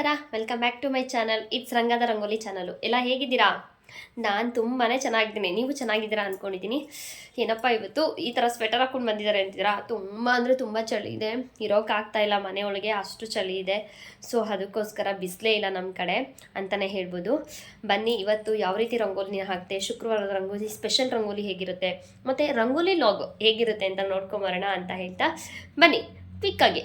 ನಮಸ್ಕಾರ welcome back to my channel it's ರಂಗದ rangoli channel ಎಲ್ಲ ಹೇಗಿದ್ದೀರಾ? ನಾನು ತುಂಬಾ ಚೆನ್ನಾಗಿದ್ದೀನಿ. ನೀವು ಚೆನ್ನಾಗಿದ್ದೀರಾ ಅಂದ್ಕೊಂಡಿದ್ದೀನಿ ಏನಪ್ಪ ಇವತ್ತು ಈ ಥರ ಸ್ವೆಟರ್ ಹಾಕ್ಕೊಂಡು ಬಂದಿದ್ದಾರೆ ಅಂತಿದ್ದೀರಾ? ತುಂಬ ಅಂದರೆ ತುಂಬ ಚಳಿ ಇದೆ. ಇರೋಕ್ಕಾಗ್ತಾ ಇಲ್ಲ ಮನೆಯೊಳಗೆ ಅಷ್ಟು ಚಳಿ ಇದೆ. ಸೊ ಅದಕ್ಕೋಸ್ಕರ ಬಿಸಿಲೇ ಇಲ್ಲ ನಮ್ಮ ಕಡೆ ಅಂತಲೇ ಹೇಳ್ಬೋದು. ಬನ್ನಿ, ಇವತ್ತು ಯಾವ ರೀತಿ ರಂಗೋಲಿನ ಹಾಕ್ತೆ? ಶುಕ್ರವಾರದ ರಂಗೋಲಿ ಸ್ಪೆಷಲ್ ರಂಗೋಲಿ ಹೇಗಿರುತ್ತೆ? ಮತ್ತು ರಂಗೋಲಿ ಲಾಗ್ ಹೇಗಿರುತ್ತೆ ಅಂತ ನೋಡ್ಕೊಂಬರೋಣ ಅಂತ ಹೇಳ್ತಾ ಬನ್ನಿ ಕ್ವಿಕ್ಕಾಗಿ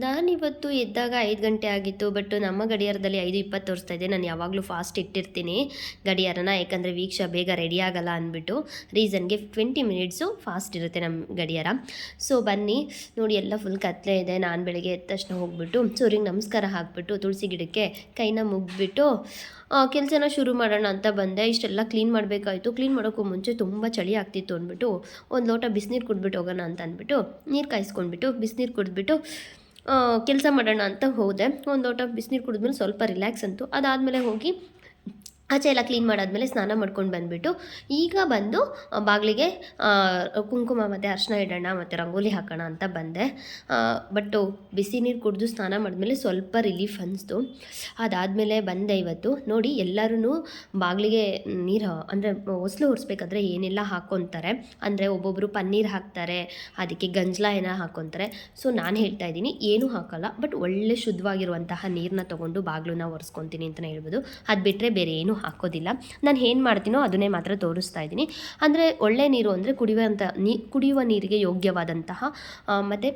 ನಾನಿವತ್ತು ಎದ್ದಾಗ ಐದು ಗಂಟೆ ಆಗಿತ್ತು ಬಟ್ ನಮ್ಮ ಗಡಿಯಾರದಲ್ಲಿ ಐದು ಇಪ್ಪತ್ತು ತೋರಿಸ್ತಾ ಇದೆ. ನಾನು ಯಾವಾಗಲೂ ಫಾಸ್ಟ್ ಇಟ್ಟಿರ್ತೀನಿ ಗಡಿಯಾರನ, ಯಾಕಂದರೆ ವೀಕ್ಷ ಬೇಗ ರೆಡಿ ಆಗಲ್ಲ ಅಂದ್ಬಿಟ್ಟು ರೀಸನ್ಗೆ ಟ್ವೆಂಟಿ ಮಿನಿಟ್ಸು ಫಾಸ್ಟ್ ಇರುತ್ತೆ ನಮ್ಮ ಗಡಿಯಾರ. ಸೊ ಬನ್ನಿ, ನೋಡಿ ಎಲ್ಲ ಫುಲ್ ಕತ್ತಲೆ ಇದೆ. ನಾನು ಬೆಳಗ್ಗೆ ಎದ್ದ ತಕ್ಷಣ ಹೋಗ್ಬಿಟ್ಟು ಸೂರ್ಯಗೆ ನಮಸ್ಕಾರ ಹಾಕ್ಬಿಟ್ಟು ತುಳಸಿ ಗಿಡಕ್ಕೆ ಕೈನ ಮುಗ್ಬಿಟ್ಟು ಕೆಲಸನ ಶುರು ಮಾಡೋಣ ಅಂತ ಬಂದೆ. ಇಷ್ಟೆಲ್ಲ ಕ್ಲೀನ್ ಮಾಡಬೇಕಾಯ್ತು. ಕ್ಲೀನ್ ಮಾಡೋಕ್ಕೂ ಮುಂಚೆ ತುಂಬ ಚಳಿ ಆಗ್ತಿತ್ತು ಅಂದ್ಬಿಟ್ಟು ಒಂದು ಲೋಟ ಬಿಸಿನೀರು ಕುಡ್ಬಿಟ್ಟು ಹೋಗೋಣ ಅಂತ ಅಂದ್ಬಿಟ್ಟು ನೀರು ಕಾಯಿಸ್ಕೊಂಡ್ಬಿಟ್ಟು ಬಿಸಿನೀರು ಕುಡಿದ್ಬಿಟ್ಟು ಕೆಲಸ ಮಾಡೋಣ ಅಂತ ಹೋದೆ. ಒಂದು ಲೋಟ ಬಿಸಿನೀರು ಕುಡಿದ್ಮೇಲೆ ಸ್ವಲ್ಪ ರಿಲ್ಯಾಕ್ಸ್ ಅಂತು. ಅದಾದಮೇಲೆ ಹೋಗಿ ಆಚೆ ಎಲ್ಲ ಕ್ಲೀನ್ ಮಾಡಾದಮೇಲೆ ಸ್ನಾನ ಮಾಡ್ಕೊಂಡು ಬಂದುಬಿಟ್ಟು ಈಗ ಬಂದು ಬಾಗಿಲಿಗೆ ಕುಂಕುಮ ಮತ್ತು ಅರ್ಶಿನ ಇಡೋಣ ಮತ್ತು ರಂಗೋಲಿ ಹಾಕೋಣ ಅಂತ ಬಂದೆ. ಬಟ್ಟು ಬಿಸಿ ನೀರು ಕುಡಿದು ಸ್ನಾನ ಮಾಡಿದ್ಮೇಲೆ ಸ್ವಲ್ಪ ರಿಲೀಫ್ ಅನಿಸ್ತು. ಅದಾದಮೇಲೆ ಬಂದೆ ಇವತ್ತು. ನೋಡಿ ಎಲ್ಲರೂ ಬಾಗಿಲಿಗೆ ನೀರು, ಅಂದರೆ ಹೊಸ್ಲು ಒರೆಸ್ಬೇಕಾದ್ರೆ ಏನೆಲ್ಲ ಹಾಕ್ಕೊತಾರೆ ಅಂದರೆ ಒಬ್ಬೊಬ್ಬರು ಪನ್ನೀರ್ ಹಾಕ್ತಾರೆ, ಅದಕ್ಕೆ ಗಂಜಲ ಏನ ಹಾಕ್ಕೊತಾರೆ ಸೊ ನಾನು ಹೇಳ್ತಾ ಇದ್ದೀನಿ, ಏನೂ ಹಾಕೋಲ್ಲ ಬಟ್ ಒಳ್ಳೆ ಶುದ್ಧವಾಗಿರುವಂತಹ ನೀರನ್ನ ತೊಗೊಂಡು ಬಾಗಿಲನ್ನ ಒರೆಸ್ಕೊತೀನಿ ಅಂತಲೇ ಹೇಳ್ಬೋದು. ಅದು ಬಿಟ್ಟರೆ ಬೇರೆ ಏನೂ ಹಾಕೋದಿಲ್ಲ. ನಾನು ಏನು ಮಾಡ್ತೀನೋ ಅದನ್ನೇ ಮಾತ್ರ ತೋರಿಸ್ತಾ ಇದ್ದೀನಿ. ಅಂದರೆ ಒಳ್ಳೆ ನೀರು ಅಂದರೆ ಕುಡಿಯುವಂಥ ನೀ, ಕುಡಿಯುವ ನೀರಿಗೆ ಯೋಗ್ಯವಾದಂತಹ ಮತ್ತು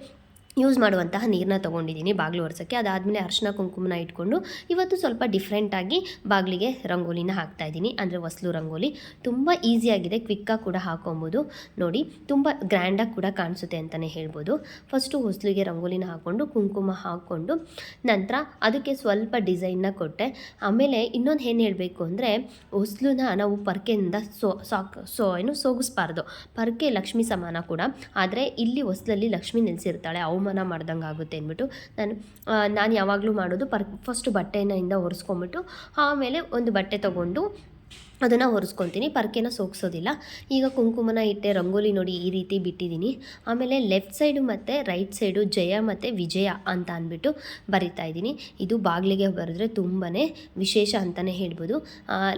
ಯೂಸ್ ಮಾಡುವಂತಹ ನೀರನ್ನ ತೊಗೊಂಡಿದ್ದೀನಿ ಬಾಗಿಲು ಒರೆಸೋಕ್ಕೆ. ಅದಾದಮೇಲೆ ಅರ್ಶಿನ ಕುಂಕುಮನ ಇಟ್ಕೊಂಡು ಇವತ್ತು ಸ್ವಲ್ಪ ಡಿಫ್ರೆಂಟಾಗಿ ಬಾಗಿಲಿಗೆ ರಂಗೋಲಿನ ಹಾಕ್ತಾಯಿದ್ದೀನಿ ಅಂದರೆ ಹೊಸ್ಲು ರಂಗೋಲಿ. ತುಂಬ ಈಸಿಯಾಗಿದೆ ಕ್ವಿಕ್ಕಾಗಿ ಕೂಡ ಹಾಕೊಬೋದು. ನೋಡಿ, ತುಂಬ ಗ್ರ್ಯಾಂಡಾಗಿ ಕೂಡ ಕಾಣಿಸುತ್ತೆ ಅಂತಲೇ ಹೇಳ್ಬೋದು. ಫಸ್ಟು ಹೊಸ್ಲಿಗೆ ರಂಗೋಲಿನ ಹಾಕ್ಕೊಂಡು, ಕುಂಕುಮ ಹಾಕ್ಕೊಂಡು, ನಂತರ ಅದಕ್ಕೆ ಸ್ವಲ್ಪ ಡಿಸೈನ್ನ ಕೊಟ್ಟೆ. ಆಮೇಲೆ ಇನ್ನೊಂದು ಏನು ಹೇಳಬೇಕು ಅಂದರೆ ಹೊಸ್ಲನ್ನ ನಾವು ಪರ್ಕೆಯಿಂದ ಸೋ, ಸಾಕ್, ಸೊ, ಏನು ಸೋಗಿಸ್ಬಾರ್ದು. ಪರ್ಕೆ ಲಕ್ಷ್ಮಿ ಸಮಾನ ಕೂಡ. ಆದರೆ ಇಲ್ಲಿ ಹೊಸ್ಲಲ್ಲಿ ಲಕ್ಷ್ಮಿ ನಿಲ್ಲಿಸಿರ್ತಾಳೆ ಅವಮಾನ ಮಾಡ್ದಂಗೆ ಆಗುತ್ತೆ ಅಂದ್ಬಿಟ್ಟು ನಾನು ನಾನು ಯಾವಾಗಲೂ ಮಾಡೋದು ಪರ್ ಫಸ್ಟ್ ಬಟ್ಟೆಯಿಂದ ಒರೆಸ್ಕೊಂಬಿಟ್ಟು, ಆಮೇಲೆ ಒಂದು ಬಟ್ಟೆ ತೊಗೊಂಡು ಅದನ್ನು ಒರೆಸ್ಕೊತೀನಿ ಪರ್ಕೆನ ಸೋಗಿಸೋದಿಲ್ಲ ಈಗ ಕುಂಕುಮನ ಇಟ್ಟೆ ರಂಗೋಲಿ ನೋಡಿ ಈ ರೀತಿ ಬಿಟ್ಟಿದ್ದೀನಿ ಆಮೇಲೆ ಲೆಫ್ಟ್ ಸೈಡು ಮತ್ತು ರೈಟ್ ಸೈಡು ಜಯ ಮತ್ತು ವಿಜಯ ಅಂತ ಅಂದ್ಬಿಟ್ಟು ಬರಿತಾ ಇದ್ದೀನಿ ಇದು ಬಾಗಿಲಿಗೆ ಬರೆದ್ರೆ ತುಂಬಾ ವಿಶೇಷ ಅಂತಲೇ ಹೇಳ್ಬೋದು.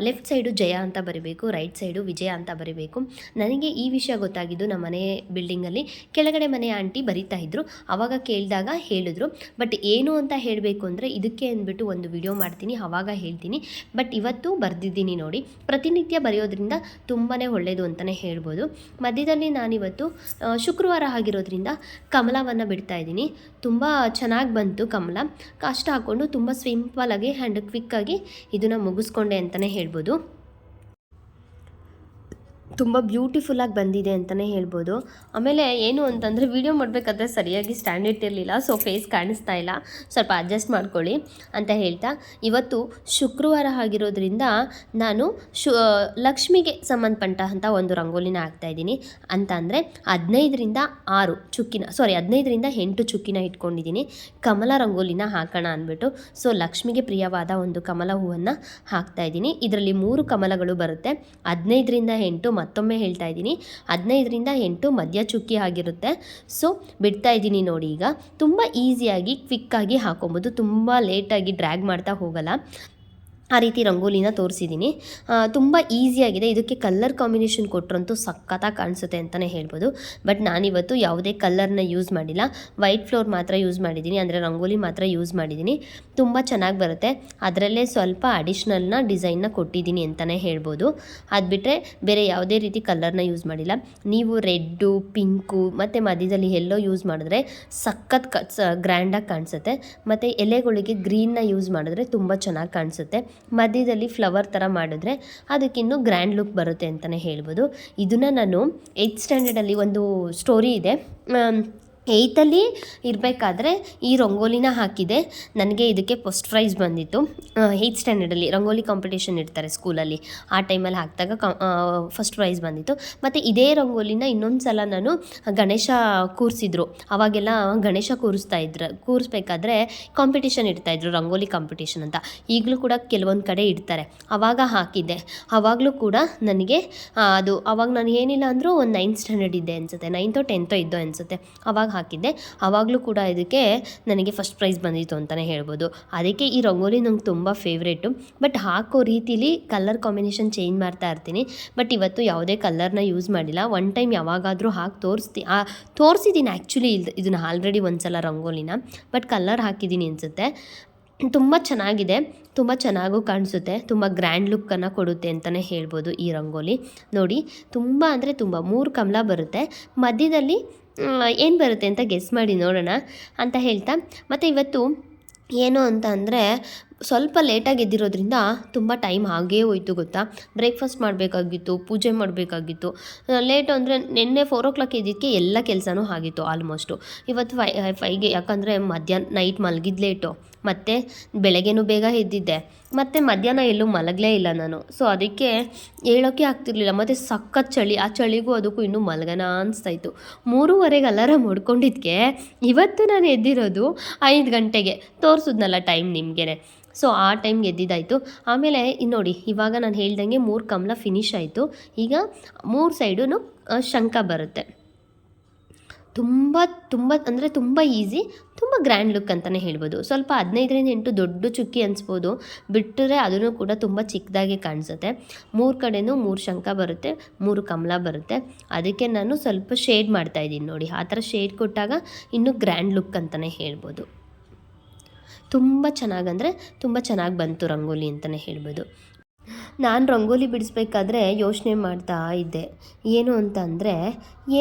ಲೆಫ್ಟ್ ಸೈಡು ಜಯ ಅಂತ ಬರಿಬೇಕು, ರೈಟ್ ಸೈಡು ವಿಜಯ ಅಂತ ಬರಿಬೇಕು. ನನಗೆ ಈ ವಿಷಯ ಗೊತ್ತಾಗಿದ್ದು ನಮ್ಮ ಮನೆ ಬಿಲ್ಡಿಂಗಲ್ಲಿ ಕೆಳಗಡೆ ಮನೆ ಆಂಟಿ ಬರಿತಾ ಇದ್ದರು ಆವಾಗ ಕೇಳಿದಾಗ ಹೇಳಿದ್ರು. ಬಟ್ ಏನು ಅಂತ ಹೇಳಬೇಕು ಅಂದರೆ ಇದಕ್ಕೆ ಅಂದ್ಬಿಟ್ಟು ಒಂದು ವಿಡಿಯೋ ಮಾಡ್ತೀನಿ ಆವಾಗ ಹೇಳ್ತೀನಿ. ಬಟ್ ಇವತ್ತು ಬರೆದಿದ್ದೀನಿ ನೋಡಿ. ಪ್ರತಿನಿತ್ಯ ಬರೆಯೋದ್ರಿಂದ ತುಂಬಾ ಒಳ್ಳೆಯದು ಅಂತಲೇ ಹೇಳ್ಬೋದು. ಮಧ್ಯದಲ್ಲಿ ನಾನಿವತ್ತು ಶುಕ್ರವಾರ ಆಗಿರೋದ್ರಿಂದ ಕಮಲವನ್ನು ಬಿಡ್ತಾ ಇದ್ದೀನಿ. ತುಂಬ ಚೆನ್ನಾಗಿ ಬಂತು ಕಮಲ. ಕಷ್ಟ ಹಾಕ್ಕೊಂಡು ತುಂಬ ಸಿಂಪಲಾಗಿ ಆ್ಯಂಡ್ ಕ್ವಿಕ್ಕಾಗಿ ಇದನ್ನು ಮುಗಿಸ್ಕೊಂಡೆ ಅಂತಲೇ ಹೇಳ್ಬೋದು. ತುಂಬ ಬ್ಯೂಟಿಫುಲ್ಲಾಗಿ ಬಂದಿದೆ ಅಂತಲೇ ಹೇಳ್ಬೋದು. ಆಮೇಲೆ ಏನು ಅಂತಂದರೆ ವೀಡಿಯೋ ಮಾಡಬೇಕಾದ್ರೆ ಸರಿಯಾಗಿ ಸ್ಟ್ಯಾಂಡ್ ಇಟ್ಟಿರಲಿಲ್ಲ ಸೊ ಫೇಸ್ ಕಾಣಿಸ್ತಾ ಇಲ್ಲ. ಸ್ವಲ್ಪ ಅಡ್ಜಸ್ಟ್ ಮಾಡ್ಕೊಳ್ಳಿ ಅಂತ ಹೇಳ್ತಾ, ಇವತ್ತು ಶುಕ್ರವಾರ ಆಗಿರೋದ್ರಿಂದ ನಾನು ಶು ಲಕ್ಷ್ಮಿಗೆ ಸಂಬಂಧಪಟ್ಟಂಥ ಒಂದು ರಂಗೋಲಿನ ಹಾಕ್ತಾಯಿದ್ದೀನಿ ಅಂತ ಅಂದರೆ ಹದಿನೈದರಿಂದ ಆರು ಚುಕ್ಕಿನ ಸಾರಿ ಹದಿನೈದರಿಂದ ಎಂಟು ಚುಕ್ಕಿನ ಇಟ್ಕೊಂಡಿದ್ದೀನಿ. ಕಮಲ ರಂಗೋಲಿನ ಹಾಕೋಣ ಅಂದ್ಬಿಟ್ಟು ಸೊ ಲಕ್ಷ್ಮಿಗೆ ಪ್ರಿಯವಾದ ಒಂದು ಕಮಲ ಹೂವನ್ನು ಹಾಕ್ತಾಯಿದ್ದೀನಿ ಇದರಲ್ಲಿ ಮೂರು ಕಮಲಗಳು ಬರುತ್ತೆ. ಹದಿನೈದರಿಂದ ಎಂಟು ಮತ್ತೊಮ್ಮೆ ಹೇಳ್ತಾ ಇದ್ದೀನಿ. ಹದಿನೈದರಿಂದ ಎಂಟು ಮಧ್ಯ ಚುಕ್ಕಿ ಆಗಿರುತ್ತೆ. ಸೊ ಬಿಡ್ತಾ ಇದ್ದೀನಿ ನೋಡಿ ಈಗ. ತುಂಬ ಈಸಿಯಾಗಿ ಕ್ವಿಕ್ಕಾಗಿ ಹಾಕೊಬೋದು. ತುಂಬ ಲೇಟಾಗಿ ಡ್ರ್ಯಾಗ್ ಮಾಡ್ತಾ ಹೋಗಲ್ಲ. ಆ ರೀತಿ ರಂಗೋಲಿನ ತೋರಿಸಿದ್ದೀನಿ. ತುಂಬ ಈಸಿಯಾಗಿದೆ ಇದಕ್ಕೆ ಕಲ್ಲರ್ ಕಾಂಬಿನೇಷನ್ ಕೊಟ್ಟರಂತೂ ಸಖತ್ತಾಗಿ ಕಾಣಿಸುತ್ತೆ ಅಂತಲೇ ಹೇಳ್ಬೋದು. ಬಟ್ ನಾನಿವತ್ತು ಯಾವುದೇ ಕಲ್ಲರ್ನ ಯೂಸ್ ಮಾಡಿಲ್ಲ. ವೈಟ್ ಫ್ಲೋರ್ ಮಾತ್ರ ಯೂಸ್ ಮಾಡಿದ್ದೀನಿ. ಅಂದರೆ ರಂಗೋಲಿ ಮಾತ್ರ ಯೂಸ್ ಮಾಡಿದ್ದೀನಿ. ತುಂಬ ಚೆನ್ನಾಗಿ ಬರುತ್ತೆ. ಅದರಲ್ಲೇ ಸ್ವಲ್ಪ ಅಡಿಷ್ನಲ್ನ ಡಿಸೈನ್ನ ಕೊಟ್ಟಿದ್ದೀನಿ ಅಂತಲೇ ಹೇಳ್ಬೋದು. ಅದು ಬಿಟ್ಟರೆ ಬೇರೆ ಯಾವುದೇ ರೀತಿ ಕಲ್ಲರ್ನ ಯೂಸ್ ಮಾಡಿಲ್ಲ. ನೀವು ರೆಡ್ಡು ಪಿಂಕು ಮತ್ತು ಮಧ್ಯದಲ್ಲಿ ಎಲ್ಲೋ ಯೂಸ್ ಮಾಡಿದ್ರೆ ಸಖತ್ ಕ ಗ್ರ್ಯಾಂಡಾಗಿ ಕಾಣಿಸುತ್ತೆ. ಮತ್ತು ಎಲೆಗಳಿಗೆ ಗ್ರೀನ್ನ ಯೂಸ್ ಮಾಡಿದ್ರೆ ತುಂಬ ಚೆನ್ನಾಗಿ ಕಾಣಿಸುತ್ತೆ. ಮಧ್ಯದಲ್ಲಿ ಫ್ಲವರ್ ಥರ ಮಾಡಿದ್ರೆ ಅದಕ್ಕಿನ್ನು ಗ್ರ್ಯಾಂಡ್ ಲುಕ್ ಬರುತ್ತೆ ಅಂತಲೇ ಹೇಳ್ಬೋದು. ಇದನ್ನು ನಾನು ಏಯ್ತ್ ಸ್ಟ್ಯಾಂಡರ್ಡಲ್ಲಿ ಒಂದು ಸ್ಟೋರಿ ಇದೆ. ಏಯ್ತಲ್ಲಿ ಇರಬೇಕಾದ್ರೆ ಈ ರಂಗೋಲಿನ ಹಾಕಿದೆ. ನನಗೆ ಇದಕ್ಕೆ ಫಸ್ಟ್ ಪ್ರೈಸ್ ಬಂದಿತ್ತು. ಏಯ್ತ್ ಸ್ಟ್ಯಾಂಡರ್ಡಲ್ಲಿ ರಂಗೋಲಿ ಕಾಂಪಿಟೇಷನ್ ಇರ್ತಾರೆ ಸ್ಕೂಲಲ್ಲಿ. ಆ ಟೈಮಲ್ಲಿ ಹಾಕಿದಾಗ ಫಸ್ಟ್ ಪ್ರೈಸ್ ಬಂದಿತ್ತು. ಮತ್ತು ಇದೇ ರಂಗೋಲಿನ ಇನ್ನೊಂದು ಸಲ ನಾನು ಗಣೇಶ ಕೂರಿಸಿದ್ರು. ಅವಾಗೆಲ್ಲ ಗಣೇಶ ಕೂರಿಸ್ತಾ ಇದ್ರು, ಕೂರಿಸ್ಬೇಕಾದ್ರೆ ಕಾಂಪಿಟೇಷನ್ ಇಡ್ತಾಯಿದ್ರು ರಂಗೋಲಿ ಕಾಂಪಿಟೇಷನ್ ಅಂತ. ಈಗಲೂ ಕೂಡ ಕೆಲವೊಂದು ಕಡೆ ಇಡ್ತಾರೆ. ಆವಾಗ ಹಾಕಿದ್ದೆ. ಆವಾಗಲೂ ಕೂಡ ನನಗೆ ಅದು ಅವಾಗ ನಾನು ಏನಿಲ್ಲ ಅಂದರೂ ಒಂದು ನೈನ್ತ್ ಸ್ಟ್ಯಾಂಡರ್ಡ್ ಇದ್ದೆ ಅನಿಸುತ್ತೆ. ನೈನ್ತೋ ಟೆಂತೋ ಇದ್ದೋ ಅನಿಸುತ್ತೆ. ಅವಾಗ ಹಾಕಿದ್ದೆ. ಆವಾಗಲೂ ಕೂಡ ಇದಕ್ಕೆ ನನಗೆ ಫಸ್ಟ್ ಪ್ರೈಸ್ ಬಂದಿತ್ತು ಅಂತಲೇ ಹೇಳ್ಬೋದು. ಅದಕ್ಕೆ ಈ ರಂಗೋಲಿ ನಂಗೆ ತುಂಬ ಫೇವ್ರೇಟು ಬಟ್ ಹಾಕೋ ರೀತಿಲಿ ಕಲರ್ ಕಾಂಬಿನೇಷನ್ ಚೇಂಜ್ ಮಾಡ್ತಾ ಇರ್ತೀನಿ. ಬಟ್ ಇವತ್ತು ಯಾವುದೇ ಕಲರ್ನ ಯೂಸ್ ಮಾಡಿಲ್ಲ. ಒನ್ ಟೈಮ್ ಯಾವಾಗಾದರೂ ಹಾಕಿ ತೋರಿಸ್ತೀನಿ ತೋರಿಸಿದ್ದೀನಿ ಆ್ಯಕ್ಚುಲಿ ಇದು ಇದನ್ನು ಆಲ್ರೆಡಿ ಒಂದ್ಸಲ ರಂಗೋಲಿನ. ಬಟ್ ಕಲರ್ ಹಾಕಿದ್ದೀನಿ ಅನಿಸುತ್ತೆ. ತುಂಬ ಚೆನ್ನಾಗಿದೆ. ತುಂಬ ಚೆನ್ನಾಗೂ ಕಾಣಿಸುತ್ತೆ. ತುಂಬ ಗ್ರ್ಯಾಂಡ್ ಲುಕ್ಕನ್ನು ಕೊಡುತ್ತೆ ಅಂತಲೇ ಹೇಳ್ಬೋದು ಈ ರಂಗೋಲಿ. ನೋಡಿ, ತುಂಬ ಅಂದರೆ ತುಂಬ, ಮೂರು ಕಮಲ ಬರುತ್ತೆ. ಮಧ್ಯದಲ್ಲಿ ಏನು ಬರುತ್ತೆ ಅಂತ ಗೆಸ್ ಮಾಡಿ ನೋಡೋಣ ಅಂತ ಹೇಳ್ತಾ. ಮತ್ತು ಇವತ್ತು ಏನು ಅಂತ ಅಂದರೆ ಸ್ವಲ್ಪ ಲೇಟಾಗಿ ಎದ್ದಿರೋದ್ರಿಂದ ತುಂಬ ಟೈಮ್ ಹಾಗೇ ಹೋಯ್ತು ಗೊತ್ತಾ? ಬ್ರೇಕ್ಫಾಸ್ಟ್ ಮಾಡಬೇಕಾಗಿತ್ತು, ಪೂಜೆ ಮಾಡಬೇಕಾಗಿತ್ತು. ಲೇಟು ಅಂದರೆ ನಿನ್ನೆ ಫೋರ್ ಓ ಕ್ಲಾಕ್ ಇದ್ದಿದ್ದಕ್ಕೆ ಎಲ್ಲ ಕೆಲಸನೂ ಆಗಿತ್ತು ಆಲ್ಮೋಸ್ಟು ಇವತ್ತು ಫೈ ಫೈಗೆ ಯಾಕಂದರೆ ಮಧ್ಯಾಹ್ನ ನೈಟ್ ಮಲಗಿದ್ದು ಲೇಟು. ಮತ್ತು ಬೆಳಗ್ಗೆನೂ ಬೇಗ ಎದ್ದಿದ್ದೆ. ಮತ್ತು ಮಧ್ಯಾಹ್ನ ಎಲ್ಲೂ ಮಲಗಲೇ ಇಲ್ಲ ನಾನು. ಸೊ ಅದಕ್ಕೆ ಹೇಳೋಕ್ಕೆ ಆಗ್ತಿರ್ಲಿಲ್ಲ. ಮತ್ತು ಸಖತ್ ಚಳಿ. ಆ ಚಳಿಗೂ ಅದಕ್ಕೂ ಇನ್ನೂ ಮಲಗೋಣ ಅನಿಸ್ತಾಯಿತ್ತು ಮೂರುವರೆಗೆ ಅಲಾರಾಮ್ ಹೊಡ್ಕೊಂಡಿದ್ದಕ್ಕೆ ಇವತ್ತು ನಾನು ಎದ್ದಿರೋದು ಐದು ಗಂಟೆಗೆ. ತೋರಿಸಿದ್ನಲ್ಲ ಟೈಮ್ ನಿಮಗೇ ಸೊ ಆ ಟೈಮ್ ಗೆದ್ದಿದ್ದಾಯಿತು ಆಮೇಲೆ ನೋಡಿ, ಇವಾಗ ನಾನು ಹೇಳ್ದಂಗೆ ಮೂರು ಕಮಲ ಫಿನಿಶ್ ಆಯಿತು. ಈಗ ಮೂರು ಸೈಡೂ ಶಂಕ ಬರುತ್ತೆ. ತುಂಬ ತುಂಬ, ಅಂದರೆ ತುಂಬ ಈಸಿ ತುಂಬ ಗ್ರ್ಯಾಂಡ್ ಲುಕ್ ಅಂತಲೇ ಹೇಳ್ಬೋದು. ಸ್ವಲ್ಪ ಹದಿನೈದರಿಂದ ಎಂಟು ದೊಡ್ಡ ಚುಕ್ಕಿ ಅನಿಸ್ಬೋದು. ಬಿಟ್ಟರೆ ಅದನ್ನು ಕೂಡ ತುಂಬ ಚಿಕ್ಕದಾಗಿ ಕಾಣಿಸುತ್ತೆ. ಮೂರು ಕಡೆಯೂ ಮೂರು ಶಂಕ ಬರುತ್ತೆ, ಮೂರು ಕಮಲ ಬರುತ್ತೆ. ಅದಕ್ಕೆ ನಾನು ಸ್ವಲ್ಪ ಶೇಡ್ ಮಾಡ್ತಾಯಿದ್ದೀನಿ ನೋಡಿ. ಆ ಥರ ಶೇಡ್ ಕೊಟ್ಟಾಗ ಇನ್ನೂ ಗ್ರ್ಯಾಂಡ್ ಲುಕ್ ಅಂತಲೇ ಹೇಳ್ಬೋದು. ತುಂಬ ಚೆನ್ನಾಗಂದರೆ ತುಂಬ ಚೆನ್ನಾಗಿ ಬಂತು ರಂಗೋಲಿ ಅಂತಲೇ ಹೇಳ್ಬೋದು. ನಾನು ರಂಗೋಲಿ ಬಿಡಿಸ್ಬೇಕಾದ್ರೆ ಯೋಚನೆ ಮಾಡ್ತಾ ಇದ್ದೆ. ಏನು ಅಂತ ಅಂದರೆ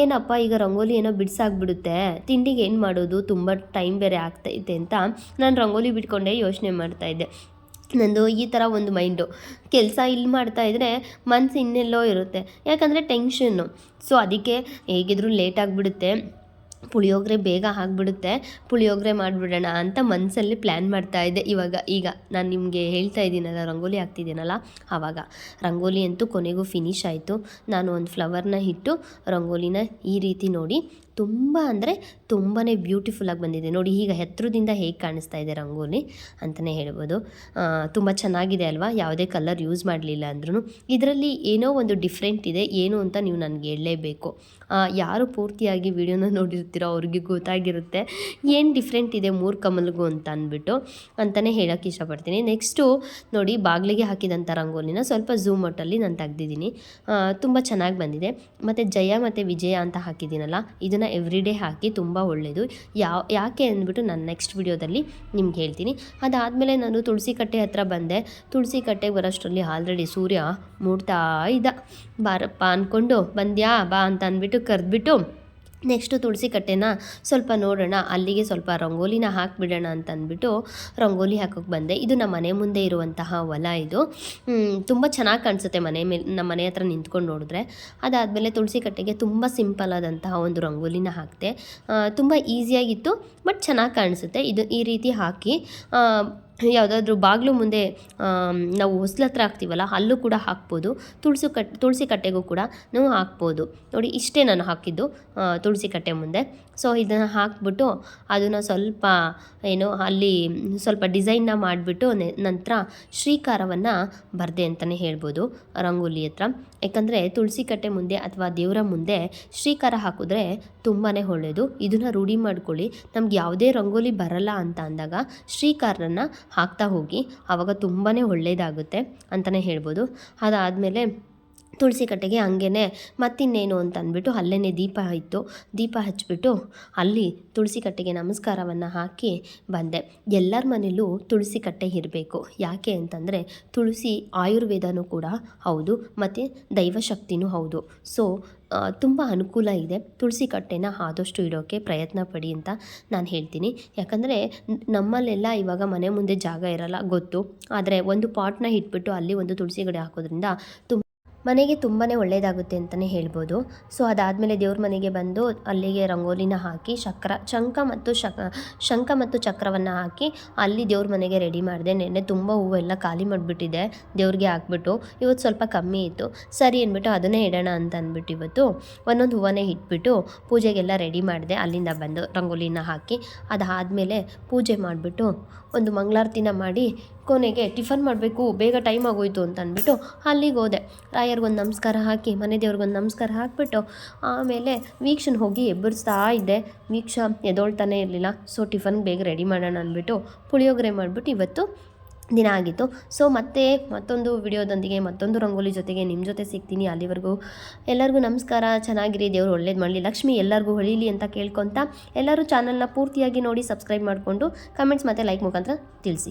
ಏನಪ್ಪ ಈಗ ರಂಗೋಲಿ ಏನೋ ಬಿಡಿಸಾಗ್ಬಿಡುತ್ತೆ, ತಿಂಡಿಗೆ ಏನು ಮಾಡೋದು, ತುಂಬ ಟೈಮ್ ಬೇರೆ ಆಗ್ತೈತೆ ಅಂತ ನಾನು ರಂಗೋಲಿ ಬಿಟ್ಕೊಂಡೇ ಯೋಚನೆ ಮಾಡ್ತಾ ಇದ್ದೆ. ನಂದು ಈ ಥರ ಒಂದು ಮೈಂಡು. ಕೆಲಸ ಇಲ್ಲಿ ಮಾಡ್ತಾಯಿದ್ರೆ ಮನಸ್ಸು ಇನ್ನೆಲ್ಲೋ ಇರುತ್ತೆ. ಯಾಕಂದರೆ ಟೆನ್ಷನ್ನು ಸೊ ಅದಕ್ಕೆ ಹೇಗಿದ್ರು ಲೇಟ್ ಆಗಿಬಿಡುತ್ತೆ. ಪುಳಿಯೋಗರೆ ಬೇಗ ಆಗಿಬಿಡುತ್ತೆ. ಪುಳಿಯೋಗರೆ ಮಾಡಿಬಿಡೋಣ ಅಂತ ಮನಸ್ಸಲ್ಲಿ ಪ್ಲ್ಯಾನ್ ಮಾಡ್ತಾ ಇದ್ದೆ ಇವಾಗ ಈಗ ನಾನು ನಿಮಗೆ ಹೇಳ್ತಾ ಇದ್ದೀನಲ್ಲ, ರಂಗೋಲಿ ಹಾಕ್ತಿದ್ದೀನಲ್ಲ, ಆವಾಗ. ರಂಗೋಲಿ ಅಂತೂ ಕೊನೆಗೂ ಫಿನಿಶ್ ಆಯಿತು. ನಾನು ಒಂದು ಫ್ಲವರ್ನ ಇಟ್ಟು ರಂಗೋಲಿನ ಈ ರೀತಿ ನೋಡಿ ತುಂಬ ಅಂದರೆ ತುಂಬಾ ಬ್ಯೂಟಿಫುಲ್ಲಾಗಿ ಬಂದಿದೆ. ನೋಡಿ, ಈಗ ಹೆತ್ರದಿಂದ ಹೇಗೆ ಕಾಣಿಸ್ತಾ ಇದೆ ರಂಗೋಲಿ ಅಂತಲೇ ಹೇಳ್ಬೋದು. ತುಂಬ ಚೆನ್ನಾಗಿದೆ ಅಲ್ವಾ? ಯಾವುದೇ ಕಲರ್ ಯೂಸ್ ಮಾಡಲಿಲ್ಲ ಅಂದ್ರೂ ಇದರಲ್ಲಿ ಏನೋ ಒಂದು ಡಿಫ್ರೆಂಟ್ ಇದೆ, ಏನು ಅಂತ ನೀವು ನನಗೆ ಹೇಳಲೇಬೇಕು. ಯಾರು ಪೂರ್ತಿಯಾಗಿ ವಿಡಿಯೋನ ನೋಡಿರ್ತೀರೋ ಅವ್ರಿಗೆ ಗೊತ್ತಾಗಿರುತ್ತೆ. ಏನು ಡಿಫ್ರೆಂಟ್ ಇದೆ ಮೂರು ಕಮಲ್ಗೂ ಅಂತ ಅಂದ್ಬಿಟ್ಟು ಅಂತಲೇ ಹೇಳೋಕ್ಕೆ ಇಷ್ಟಪಡ್ತೀನಿ. ನೆಕ್ಸ್ಟು ನೋಡಿ, ಬಾಗಿಲಿಗೆ ಹಾಕಿದಂಥ ರಂಗೋಲಿನ ಸ್ವಲ್ಪ ಝೂಮ್ ಔಟಲ್ಲಿ ನಾನು ತೆಗ್ದಿದ್ದೀನಿ. ತುಂಬ ಚೆನ್ನಾಗಿ ಬಂದಿದೆ. ಮತ್ತು ಜಯ ಮತ್ತು ವಿಜಯ ಅಂತ ಹಾಕಿದ್ದೀನಲ್ಲ, ಇದನ್ನು ಎವ್ರಿ ಡೇ ಹಾಕಿ ತುಂಬ ಒಳ್ಳೆಯದು ಯಾವ ಯಾಕೆ ಅಂದ್ಬಿಟ್ಟು ನಾನು ನೆಕ್ಸ್ಟ್ ವಿಡಿಯೋದಲ್ಲಿ ನಿಮ್ಗೆ ಹೇಳ್ತೀನಿ. ಅದಾದಮೇಲೆ ನಾನು ತುಳಸಿ ಕಟ್ಟೆ ಹತ್ರ ಬಂದೆ. ತುಳಸಿ ಕಟ್ಟೆಗೆ ಬರೋಷ್ಟರಲ್ಲಿ ಆಲ್ರೆಡಿ ಸೂರ್ಯ ಮೂಡ್ತಾ ಇದ್ದ. ಬಾರಪ್ಪ ಅಂದ್ಕೊಂಡು ಬಂದ್ಯಾ ಬಾ ಅಂತ ಅಂದ್ಬಿಟ್ಟು ಕರೆದ್ಬಿಟ್ಟು ನೆಕ್ಸ್ಟು ತುಳಸಿ ಕಟ್ಟೆನ ಸ್ವಲ್ಪ ನೋಡೋಣ, ಅಲ್ಲಿಗೆ ಸ್ವಲ್ಪ ರಂಗೋಲಿನ ಹಾಕಿಬಿಡೋಣ ಅಂತ ಅಂದ್ಬಿಟ್ಟು ರಂಗೋಲಿ ಹಾಕೋಕ್ಕೆ ಬಂದೆ. ಇದು ನಮ್ಮ ಮನೆ ಮುಂದೆ ಇರುವಂತಹ ಹೊಲ ಇದು. ತುಂಬ ಚೆನ್ನಾಗಿ ಕಾಣಿಸುತ್ತೆ ಮನೆ ಮೇಲೆ, ನಮ್ಮ ಮನೆ ಹತ್ರ ನಿಂತ್ಕೊಂಡು ನೋಡಿದ್ರೆ. ಅದಾದಮೇಲೆ ತುಳಸಿ ಕಟ್ಟೆಗೆ ತುಂಬ ಸಿಂಪಲ್ ಆದಂತಹ ಒಂದು ರಂಗೋಲಿನ ಹಾಕಿದೆ. ತುಂಬ ಈಸಿಯಾಗಿತ್ತು, ಬಟ್ ಚೆನ್ನಾಗಿ ಕಾಣಿಸುತ್ತೆ. ಇದು ಈ ರೀತಿ ಹಾಕಿ ಯಾವುದಾದ್ರೂ ಬಾಗಿಲು ಮುಂದೆ ನಾವು ಹೊಸ್ಲ ಹತ್ರ ಹಾಕ್ತೀವಲ್ಲ, ಅಲ್ಲೂ ಕೂಡ ಹಾಕ್ಬೋದು. ತುಳಸಿ ಕಟ್ಟೆ ತುಳಸಿ ಕಟ್ಟೆಗೂ ಕೂಡ ನಾವು ಹಾಕ್ಬೋದು. ನೋಡಿ, ಇಷ್ಟೇ ನಾನು ಹಾಕಿದ್ದು ತುಳಸಿ ಕಟ್ಟೆ ಮುಂದೆ. ಸೊ, ಇದನ್ನು ಹಾಕ್ಬಿಟ್ಟು ಅದನ್ನು ಸ್ವಲ್ಪ, ಏನು, ಅಲ್ಲಿ ಸ್ವಲ್ಪ ಡಿಸೈನ್ನ ಮಾಡಿಬಿಟ್ಟು ನಂತರ ಶ್ರೀಕಾರವನ್ನು ಬರದೆ ಅಂತಲೇ ಹೇಳ್ಬೋದು, ರಂಗೋಲಿ ಹತ್ರ. ಯಾಕಂದರೆ ತುಳಸಿ ಕಟ್ಟೆ ಮುಂದೆ ಅಥವಾ ದೇವರ ಮುಂದೆ ಶ್ರೀಕಾರ ಹಾಕಿದ್ರೆ ತುಂಬಾ ಒಳ್ಳೆಯದು ಇದನ್ನು ರೂಢಿ ಮಾಡ್ಕೊಳ್ಳಿ. ನಮ್ಗೆ ಯಾವುದೇ ರಂಗೋಲಿ ಬರಲ್ಲ ಅಂತ ಅಂದಾಗ ಶ್ರೀಕಾರನ ಹಾಕ್ತಾ ಹೋಗಿ ಆವಾಗ ತುಂಬಾ ಒಳ್ಳೆಯದಾಗುತ್ತೆ ಅಂತಲೇ ಹೇಳ್ಬೋದು. ಅದಾದಮೇಲೆ ತುಳಸಿ ಕಟ್ಟೆಗೆ ಹಂಗೇ ಮತ್ತಿನ್ನೇನು ಅಂತ ಅಂದ್ಬಿಟ್ಟು ಅಲ್ಲೇ ದೀಪ ಇತ್ತು. ದೀಪ ಹಚ್ಚಿಬಿಟ್ಟು ಅಲ್ಲಿ ತುಳಸಿ ಕಟ್ಟೆಗೆ ನಮಸ್ಕಾರವನ್ನು ಹಾಕಿ ಬಂದೆ. ಎಲ್ಲರ ಮನೇಲೂ ತುಳಸಿ ಕಟ್ಟೆ ಇರಬೇಕು. ಯಾಕೆ ಅಂತಂದರೆ ತುಳಸಿ ಆಯುರ್ವೇದನೂ ಕೂಡ ಹೌದು, ಮತ್ತು ದೈವಶಕ್ತಿನೂ ಹೌದು. ಸೊ ತುಂಬ ಅನುಕೂಲ ಇದೆ. ತುಳಸಿ ಕಟ್ಟೆನ ಆದಷ್ಟು ಇಡೋಕ್ಕೆ ಪ್ರಯತ್ನ ಪಡಿ ಅಂತ ನಾನು ಹೇಳ್ತೀನಿ. ಯಾಕಂದರೆ ನಮ್ಮಲ್ಲೆಲ್ಲ ಇವಾಗ ಮನೆ ಮುಂದೆ ಜಾಗ ಇರಲ್ಲ ಗೊತ್ತು. ಆದರೆ ಒಂದು ಪಾಟ್ನ ಇಟ್ಬಿಟ್ಟು ಅಲ್ಲಿ ಒಂದು ತುಳಸಿ ಗಡೆ ಹಾಕೋದ್ರಿಂದ ತುಂಬ ಮನೆಗೆ ತುಂಬಾ ಒಳ್ಳೆಯದಾಗುತ್ತೆ ಅಂತಲೇ ಹೇಳ್ಬೋದು. ಸೊ, ಅದಾದಮೇಲೆ ದೇವ್ರ ಮನೆಗೆ ಬಂದು ಅಲ್ಲಿಗೆ ರಂಗೋಲಿನ ಹಾಕಿ ಚಕ್ರ ಶಂಖ ಮತ್ತು ಶಕ, ಶಂಖ ಮತ್ತು ಚಕ್ರವನ್ನು ಹಾಕಿ ಅಲ್ಲಿ ದೇವ್ರ ಮನೆಗೆ ರೆಡಿ ಮಾಡಿದೆ. ನೆನ್ನೆ ತುಂಬ ಹೂವೆಲ್ಲ ಖಾಲಿ ಮಾಡಿಬಿಟ್ಟಿದೆ ದೇವ್ರಿಗೆ ಹಾಕ್ಬಿಟ್ಟು. ಇವತ್ತು ಸ್ವಲ್ಪ ಕಮ್ಮಿ ಇತ್ತು. ಸರಿ ಅಂದ್ಬಿಟ್ಟು ಅದನ್ನೇ ಇಡೋಣ ಅಂತ ಅಂದ್ಬಿಟ್ಟು ಇವತ್ತು ಒಂದೊಂದು ಹೂವನ್ನೇ ಇಟ್ಬಿಟ್ಟು ಪೂಜೆಗೆಲ್ಲ ರೆಡಿ ಮಾಡಿದೆ. ಅಲ್ಲಿಂದ ಬಂದು ರಂಗೋಲಿನ ಹಾಕಿ ಅದಾದಮೇಲೆ ಪೂಜೆ ಮಾಡಿಬಿಟ್ಟು ಒಂದು ಮಂಗಳಾರತಿನ ಮಾಡಿ ಕೊನೆಗೆ ಟಿಫನ್ ಮಾಡಬೇಕು, ಬೇಗ ಟೈಮ್ ಆಗೋಯ್ತು ಅಂತ ಅಂದ್ಬಿಟ್ಟು ಅಲ್ಲಿಗೆ ಹೋದೆ. ರಾಯರ್ಗೊಂದು ನಮಸ್ಕಾರ ಹಾಕಿ, ಮನೆ ದೇವ್ರಿಗೊಂದು ನಮಸ್ಕಾರ ಹಾಕಿಬಿಟ್ಟು ಆಮೇಲೆ ವೀಕ್ಷನ್ ಹೋಗಿ ಎಬ್ಬರಿಸ್ತಾ ಇದ್ದೆ. ವೀಕ್ಷ ಎದೊಳ್ತಾನೆ ಇರಲಿಲ್ಲ ಸೊ ಟಿಫನ್ ಬೇಗ ರೆಡಿ ಮಾಡೋಣ ಅಂದ್ಬಿಟ್ಟು ಪುಳಿಯೋಗರೆ ಮಾಡಿಬಿಟ್ಟು ಇವತ್ತು ದಿನ ಆಗಿತ್ತು. ಸೊ ಮತ್ತೆ ಮತ್ತೊಂದು ವಿಡಿಯೋದೊಂದಿಗೆ, ಮತ್ತೊಂದು ರಂಗೋಲಿ ಜೊತೆಗೆ ನಿಮ್ಮ ಜೊತೆ ಸಿಗ್ತೀನಿ ಅಲ್ಲಿವರೆಗೂ. ಎಲ್ಲರಿಗೂ ನಮಸ್ಕಾರ, ಚೆನ್ನಾಗಿರಿ, ದೇವರು ಒಳ್ಳೇದು ಮಾಡಲಿ. ಲಕ್ಷ್ಮಿ ಎಲ್ಲರಿಗೂ ಹೊಳೀಲಿ ಅಂತ ಕೇಳ್ಕೊತ ಎಲ್ಲರೂ ಚಾನಲ್ನ ಪೂರ್ತಿಯಾಗಿ ನೋಡಿ ಸಬ್ಸ್ಕ್ರೈಬ್ ಮಾಡಿಕೊಂಡು ಕಮೆಂಟ್ಸ್ ಮತ್ತು ಲೈಕ್ ಮುಖಾಂತರ ತಿಳಿಸಿ.